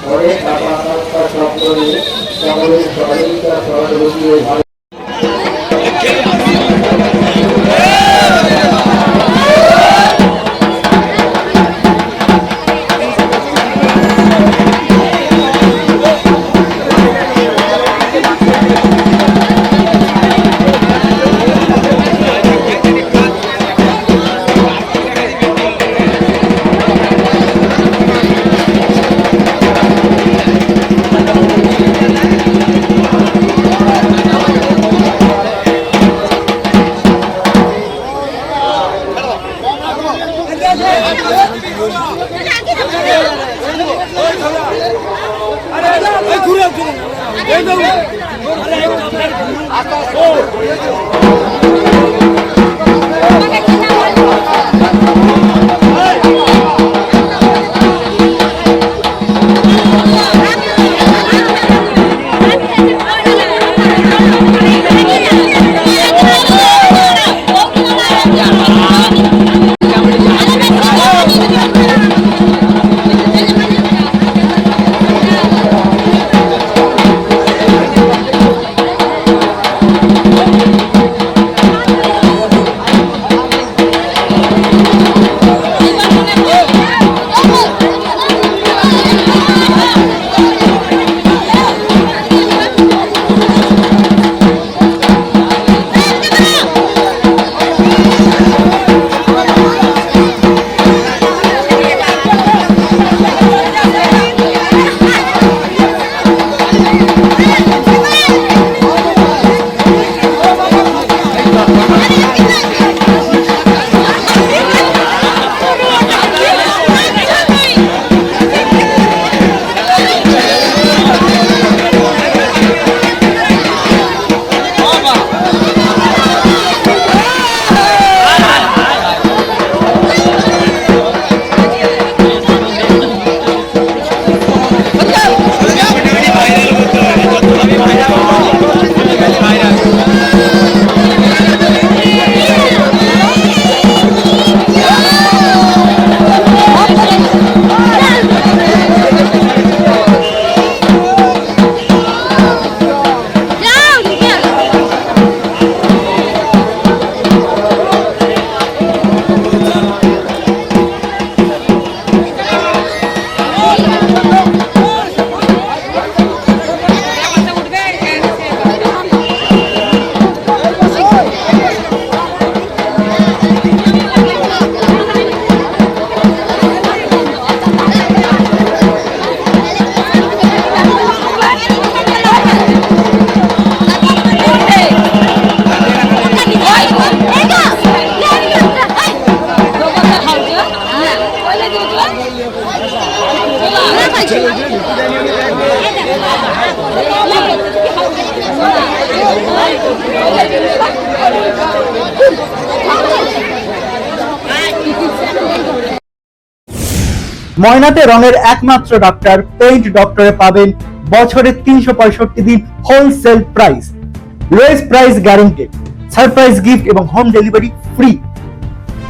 পরে সত্তা সক্রিয় সকলের সহযোগিতা সহযোগী 我要有。ময়নাতে রঙের একমাত্র ডাক্তার পেইন্ট ডক্টরে পাবেন বছরে তিনশো পঁয়ষট্টি দিন wholesale price lowest price guaranteed surprise gift এবং হোম ডেলিভারি ফ্রি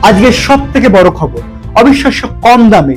আজকের সব থেকে বড় খবর, অবিশ্বাস্য কম দামে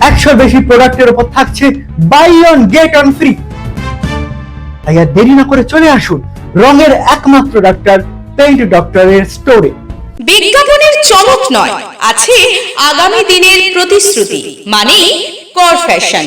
একশোর বেশি প্রোডাক্টের উপর থাকছে buy one get one free তাই আর দেরি না করে চলে আসুন রঙের একমাত্র ডাক্তার পেইন্ট ডক্টরের স্টোরে বিজ্ঞাপনের চমক নয়, আছে আগামী দিনের প্রতিশ্রুতি মানে কর ফ্যাশন